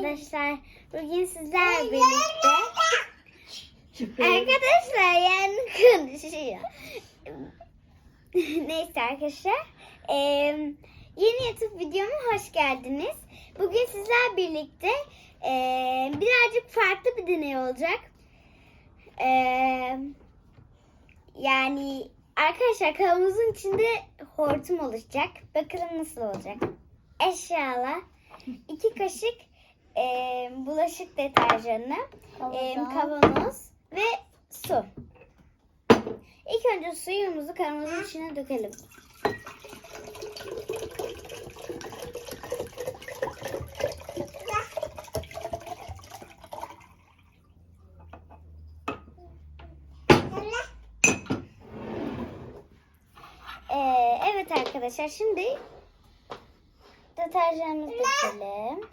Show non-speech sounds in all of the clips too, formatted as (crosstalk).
arkadaşlar. Bugün sizler birlikte. arkadaşlar yani (laughs) konuşuyor. Neyse arkadaşlar. Ee, yeni YouTube videoma hoş geldiniz. Bugün sizler birlikte ee, birazcık farklı bir deney olacak. Ee, yani arkadaşlar kavanozun içinde hortum oluşacak. Bakalım nasıl olacak. Eşyalar, iki kaşık e, bulaşık deterjanı, e, kavanoz ve su. İlk önce suyumuzu kavanozun içine dökelim. Ee, evet arkadaşlar şimdi deterjanımızı dökelim.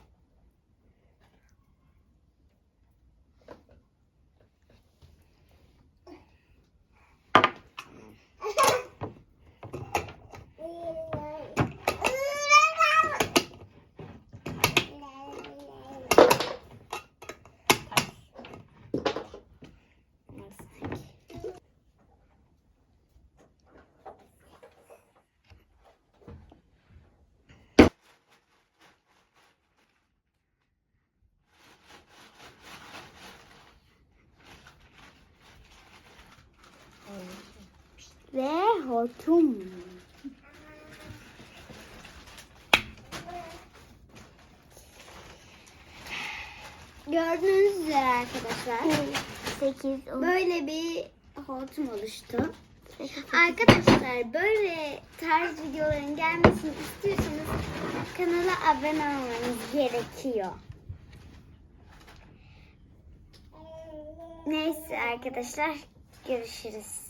Ve hortum. Gördüğünüz üzere arkadaşlar 8, 10, böyle bir hortum oluştu. Arkadaşlar böyle tarz videoların gelmesini istiyorsanız kanala abone olmanız gerekiyor. Neyse arkadaşlar görüşürüz.